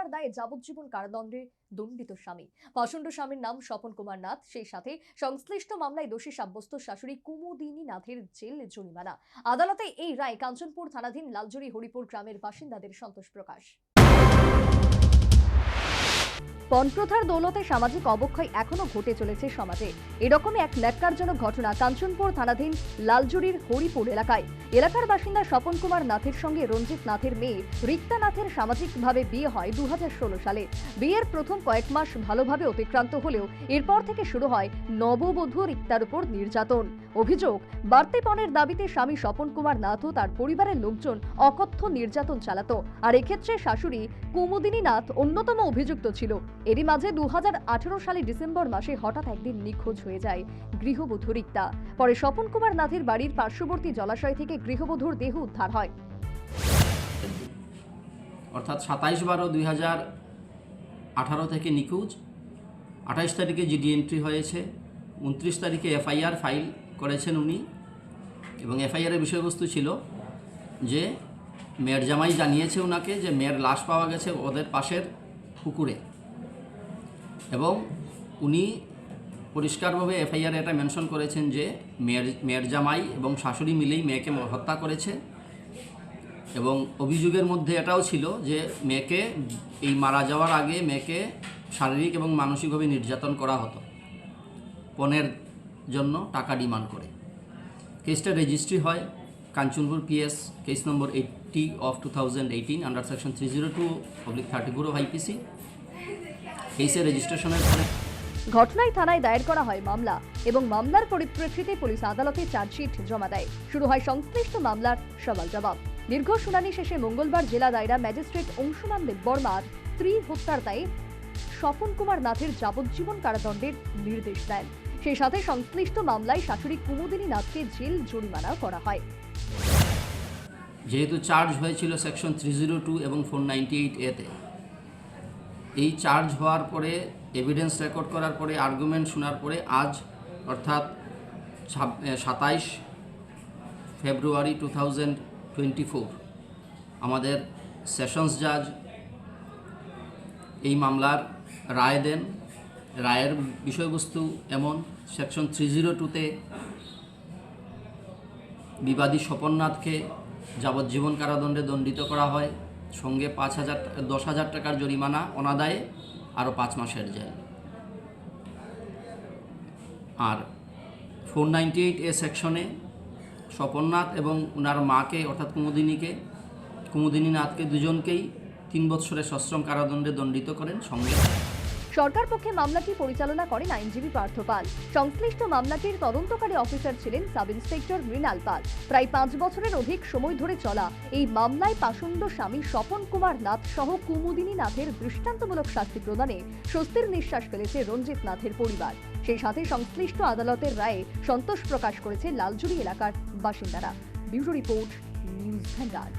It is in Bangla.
হত্যার দায়ে যাবজ্জীবন কারাদণ্ডে দণ্ডিত স্বামী। প্রচণ্ড স্বামীর নাম স্বপন কুমার নাথ, সেই সাথে সংশ্লিষ্ট মামলায় দোষী সাব্যস্ত শাশুড়ি কুমুদিনী নাথের জেল জরিমানা। আদালতে এই রায় কাঞ্চনপুর থানাধীন লালজুরি হরিপুর গ্রামের বাসিন্দাদের সন্তোষ প্রকাশ। পণপ্রথার দৌলতে সামাজিক অবক্ষয় এখনও ঘটে চলেছে সমাজে। এরকমই এক ন্যাক্কারজনক ঘটনা কাঞ্চনপুর থানাধীন লালজুরির হরিপুর এলাকায়। এলাকার বাসিন্দা স্বপন কুমার নাথের সঙ্গে রঞ্জিত নাথের মেয়ে রিক্তা নাথের সামাজিকভাবে বিয়ে হয় দু সালে। বিয়ের প্রথম কয়েক মাস ভালোভাবে অতিক্রান্ত হলেও এরপর থেকে শুরু হয় নববধূ রিক্তার উপর নির্যাতন। অভিযোগ, বাড়তি পণের দাবিতে স্বামী স্বপন কুমার নাথ ও তার পরিবারের লোকজন অকথ্য নির্যাতন চালাতো। আর এক্ষেত্রে শাশুড়ি কুমুদিনী নাথ অন্যতম অভিযুক্ত ছিল। এরই মাঝে দু সালে ডিসেম্বর মাসে হঠাৎ একদিন নিখোঁজ হয়ে যায় গৃহবধূ রিক্তা। পরে স্বপন কুমার নাথের বাড়ির পার্শ্ববর্তী জলাশয় থেকে গৃহবধূর দেহ উদ্ধার হয়। অর্থাৎ সাতাইশ বারো দুই আঠারো থেকে নিখোঁজ, আঠাইশ তারিখে জিডি এন্ট্রি হয়েছে, উনত্রিশ তারিখে এফআইআর ফাইল করেছেন উনি। এবং এফআইআরের বিষয়বস্তু ছিল যে মেয়ের জামাই জানিয়েছে ওনাকে যে মেয়ের লাশ পাওয়া গেছে ওদের পাশের পুকুরে। এবং উনি পরিষ্কারভাবে এফআইআর এটা মেনশন করেছেন যে মেয়ের মেয়ের জামাই এবং শাশুড়ি মিলেই মেয়েকে হত্যা করেছে। এবং অভিযোগের মধ্যে এটাও ছিল যে মেয়েকে এই মারা যাওয়ার আগে মেয়েকে শারীরিক এবং মানসিকভাবে নির্যাতন করা হতো পণের জন্য টাকা ডিমান্ড করে। কেসটা রেজিস্ট্রি হয় Kanchanpur PS case number eighty of two thousand eighteen under section three zero two oblique thirty four IPC কেসের রেজিস্ট্রেশনের পরে ঘটনায় থানায় দায়ের করা হয় মামলা এবং মামলার পরিপ্রেক্ষিতে পুলিশ আদালতে চার্জশিট জমা দেয়। শুরু হয় সংশ্লিষ্ট মামলার সওয়াল জবাব। দীর্ঘ শুনানি শেষে মঙ্গলবার জেলা দায়রা ম্যাজিস্ট্রেট অংশুমান দেববর্মার স্ত্রী হত্যার দায়ে স্বপন কুমার নাথের যাবজ্জীবন কারাদণ্ডের নির্দেশ দেন। সেই সাথে সংশ্লিষ্ট মামলায় শাশুড়ি কুমুদিনী নাথকে জেল জরিমানা করা হয়। যেহেতু চার্জ হয়েছিল সেকশন থ্রি জিরো টু এবং ফোর নাইনটি এইট এতে এই চার্জ হওয়ার পরে এভিডেন্স রেকর্ড করার পরে আর্গুমেন্ট শোনার পরে আজ, অর্থাৎ সাতাইশ February two thousand twenty four আমাদের সেশনস জাজ এই মামলার রায় দেন। রায়ের বিষয়বস্তু এমন সেকশন থ্রি জিরো টুতে বিবাদী স্বপননাথকে যাবজ্জীবন কারাদণ্ডে দণ্ডিত করা হয়। সঙ্গে পাঁচ হাজার দশ হাজার টাকার জরিমানা অনাদায়ে আরও পাঁচ মাসের জেল। আর ফোর নাইনটি এইট এ সেকশনে স্বপননাথ এবং ওনার মাকে, অর্থাৎ কুমুদিনীকে, কুমুদিনী নাথকে দুজনকেই তিন বৎসরের সশ্রম কারাদণ্ডে দণ্ডিত করেন। সঙ্গে সরকার পক্ষে মামলাটি পরিচালনা করেন আইনজীবী পার্থ পাল। সংশ্লিষ্ট মামলাটির তদন্তকারী অফিসার ছিলেন সাব ইন্সপেক্টর মৃণাল পাল। প্রায় পাঁচ বছরের অধিক সময় ধরে চলা এই মামলায় পাষণ্ড স্বামী স্বপন কুমার নাথ সহ কুমুদিনী নাথের দৃষ্টান্তমূলক শাস্তি প্রদানে স্বস্তির নিঃশ্বাস ফেলেছে রঞ্জিত নাথের পরিবার। সেই সাথে সংশ্লিষ্ট আদালতের রায়ে সন্তোষ প্রকাশ করেছে লালজুড়ি এলাকার বাসিন্দারা। Bureau report, news vanguard